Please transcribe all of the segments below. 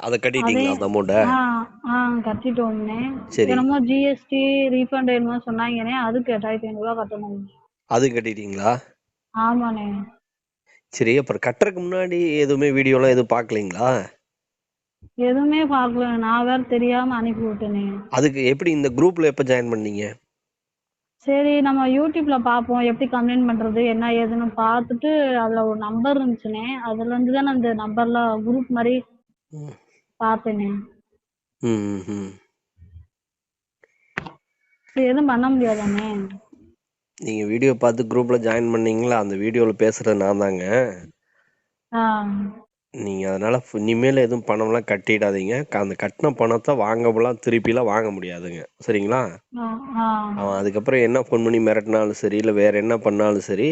அதை கட்டிட்டீங்களா அந்த அமௌண்ட்டை ஆ கட்டிட்டோம்னே. சரி. என்னமோ ஜிஎஸ்டி ரீஃபண்ட் என்னமோ சொன்னாங்கண்ணே அதுக்கு எட்டாயிரத்தி ஐநூறுரூவா கட்டணும் அது கட்டிட்டீங்களா? ஆமாண்ணே. சரி அப்புறம் கட்டுறதுக்கு முன்னாடி எதுவுமே வீடியோலாம் எதுவும் பார்க்கலீங்களா? எதுவுமே பார்க்கல. நான் வேற தெரியாம அனுப்பி விட்டேனே. அதுக்கு எப்படி இந்த குரூப்ல எப்போ ஜாயின் பண்ணீங்க? சரி நம்ம யூடியூப்ல பார்ப்போம். எப்படி கம்ப்ளைண்ட் பண்றது என்ன ஏதுன்னு பார்த்துட்டு அதுல ஒரு நம்பர் இருந்துச்சுனே அதுல இருந்து தான் அந்த நம்பர்ல குரூப் மாதிரி பார்த்தேனே ம் ம், ம் சரி எதுவும் பண்ண முடியாதானே? நீங்க வீடியோ பார்த்து குரூப்ல ஜாயின் பண்ணீங்களா? அந்த வீடியோல பேசுறது நான் தாங்க ஆ. நீங்க அதனால இனிமேல் எதுவும் பணம்லாம் கட்டிடாதீங்க. அந்த கட்டின பணத்தை வாங்கலாம் திருப்பிலாம் வாங்க முடியாதுங்க. சரிங்களா? அவன் அதுக்கப்புறம் என்ன ஃபோன் பண்ணி மிரட்டினாலும் சரி இல்லை வேற என்ன பண்ணாலும் சரி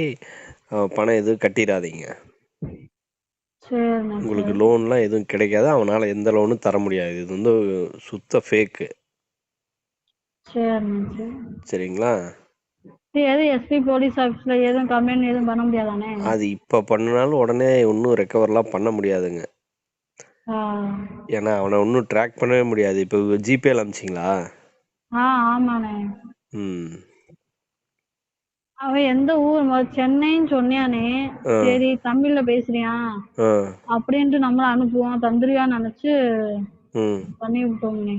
பணம் எதுவும் கட்டிடாதீங்க. உங்களுக்கு லோன்லாம் எதுவும் கிடைக்காது? அவனால எந்த லோனும் தர முடியாது. இது வந்து சுத்த ஃபேக்கு சரிங்களா? அது இப்போ பண்ணினாலும் உடனே ஒன்றும் ரெக்கவர்லாம் பண்ண முடியாதுங்க. ஏன்னா அவனை ஒன்றும் ட்ராக் பண்ணவே முடியாது. இப்போ ஜிபேல ஆமாண்ணே. ம். அவன் எந்த ஊர்? மொத சென்னைன்னு சொன்னியானே. சரி தமிழ்ல பேசுறியா? அப்படின்ட்டு நம்மள அனுப்புவோம். தந்துருவியான்னு நினைச்சு பண்ணி விட்டோம்னே.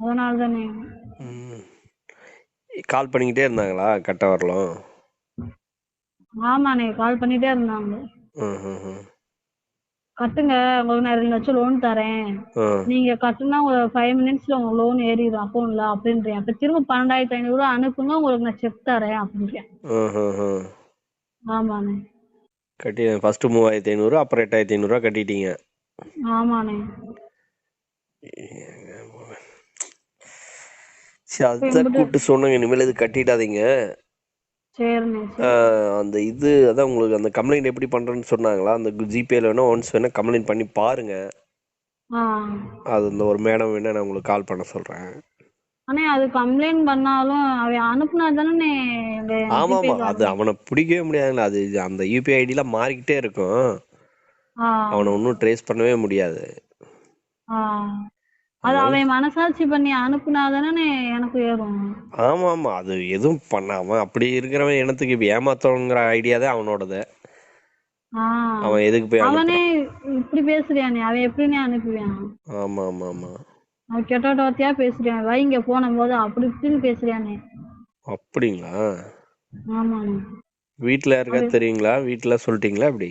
அதனால தானே கால் பண்ணிக்கிட்டே இருந்தாங்களா? கட்ட வரலாம்? ஆமாண்ணே கால் பண்ணிட்டே இருந்தாங்க. கட்டுங்க. உங்களுக்கு நான் ரெண்டு லட்சம் லோன் தரேன். நீங்க கட்டுனா ஒரு ஃபைவ் மினிட்ஸ்ல உங்க லோன் ஏறிடும் அக்கௌண்ட்ல அப்படின்றேன். அப்ப திரும்ப பன்னெண்டாயிரத்தி ஐநூறு ரூபா அனுப்புங்க உங்களுக்கு நான் செக் தரேன் அப்படின்றேன். ஆமாண்ணே. கட்டி ஃபர்ஸ்ட் மூவாயிரத்தி ஐநூறு அப்புறம் எட்டாயிரத்தி ஐநூறுரூவா கட்டிட்டீங்க. ஆமாண்ணே. சரி அதுதான் கூப்பிட்டு சொன்னாங்க. இனிமேல் இது கட்டிடாதீங்க. அந்த இது அதான் உங்களுக்கு அந்த கம்ப்ளைண்ட் எப்படி பண்றேன்னு சொன்னாங்களா? அந்த ஜிபேல வேணா ஒன்ஸ் வேணா கம்ப்ளைண்ட் பண்ணி பாருங்க. அது அந்த ஒரு மேடம் வேணா நான் உங்களுக்கு கால் பண்ண சொல்றேன். அண்ணே அது கம்ப்ளைண்ட் பண்ணாலும் அவன் அனுப்புனா தானே ஆமா ஆமா அது அவனை பிடிக்கவே முடியாதுல்ல அது அந்த யூபிஐ ஐடிலாம் மாறிக்கிட்டே இருக்கும். அவனை ஒன்றும் ட்ரேஸ் பண்ணவே முடியாது. அது அவன் மனசாட்சி பண்ணி அனுப்புனா தானே எனக்கு ஏறும். ஆமா ஆமா. அது எதுவும் பண்ணாம அப்படி இருக்கிறவன் இனத்துக்கு இப்ப ஏமாத்தவங்கிற ஐடியா தான் அவனோடது. அவன் எதுக்கு போய் அவனே இப்படி பேசுறியானே அவன் எப்படினே அனுப்புவான் ஆமா ஆமா ஆமா. அவன் கெட்ட வார்த்தையா பேசுறியான் வைங்க போன போது அப்படி இப்படின்னு பேசுறியானே அப்படிங்களா? ஆமாண்ணே வீட்ல யாருக்காவது தெரியுங்களா? வீட்ல சொல்லிட்டீங்களா அப்படி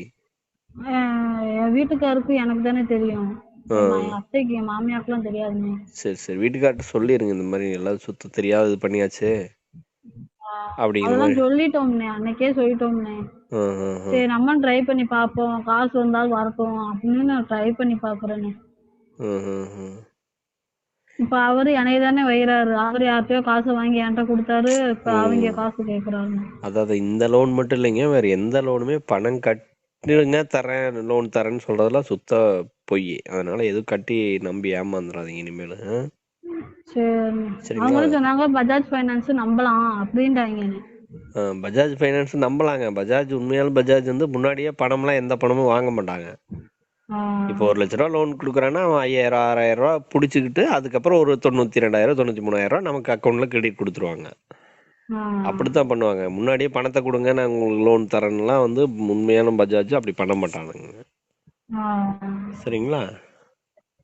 ஆஹ் என் வீட்டுக்காருக்கு எனக்கு தானே தெரியும். ஆ. என் அத்தைக்கு மாமியாருக்குலாம் தெரியாதுண்ணே சரி சரி. வீட்டுக்கார்ட்ட சொல்லிருங்க இந்த மாதிரி எல்லாம் சுத்த தெரியாத இது பண்ணியாச்சு. அப்படிங்கிற அதெல்லாம் மாதிரி. சொல்லிட்டோம்ண்ணே அன்னைக்கே சொல்லிட்டோம்ண்ணே ஆ, ஆ, ஆ. சரி நம்ம ட்ரை பண்ணி பார்ப்போம். காசு வந்தாலும் வரட்டும் அப்படின்னு நான் ட்ரை பண்ணி ஆ. இப்ப அவரு என்னைய தானே வைறாரு அவரு யார்கிட்டயோ காசு வாங்கி என்கிட்ட கொடுத்தாரு. இப்ப அவங்க காசு கேக்குறாரு அதாவது இந்த லோன் மட்டும் இல்லைங்க வேற எந்த லோனுமே பணம் கட்டுங்க தரேன் லோன் தரேன்னு சொல்றதெல்லாம் சுத்த பொய். அதனால எதுவும் கட்டி நம்பி ஏமாந்துடாதீங்க இனிமேல் ஆ? சரி. சரிங்களா? அவங்களும் சொன்னாங்க பஜாஜ் ஃபைனான்ஸ் நம்பலாம் அப்படின்ட்டாங்க. ஆ, பஜாஜ் ஃபைனான்ஸ் நம்பலாங்க. பஜாஜ் உண்மையாலும் பஜாஜ் வந்து முன்னாடியே பணம்லாம் எந்த பணமும் வாங்க மாட்டாங்க. இப்போ ஒரு லட்ச ரூபா லோன் கொடுக்குறான்னா அவன் ஐயாயிரம் ஆறாயிரம் ரூபா பிடிச்சிக்கிட்டு அதுக்கப்புறம் ஒரு தொண்ணூத்தி ரெண்டாயிரம் தொண்ணூத்தி மூணாயிரம் ரூபா நமக்கு அக்கௌண்ட்ல கிரெடிட் கொடுத்துருவாங்க. அப்படித்தான் பண்ணுவாங்க. முன்னாடியே பணத்தை கொடுங்க நான் உங்களுக்கு லோன் தரேன்லாம் வந்து உண்மையான பஜாஜ் அப்படி பண்ண மாட்டானுங்க. சரிங்களா?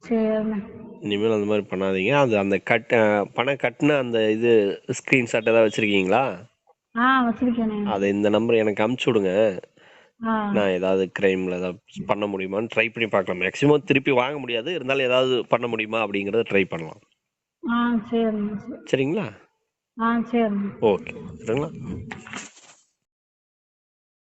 சரிண்ணே இனிமேல் அந்த மாதிரி பண்ணாதீங்க. அது அந்த கட் பணம் கட்டின அந்த இது ஸ்கிரீன்ஷாட் ஏதாவது வச்சிருக்கீங்களா? ஆ அதை இந்த நம்பர் எனக்கு அமுச்சு விடுங்க. நான் ஏதாவது கிரைம்ல ஏதாவது பண்ண முடியுமான்னு ட்ரை பண்ணி பார்க்கலாம். மேக்ஸிமம் திருப்பி வாங்க முடியாது. இருந்தாலும் ஏதாவது பண்ண முடியுமா அப்படிங்கறத ட்ரை பண்ணலாம். சரிங்களா? ஓகே. சரிங்களா?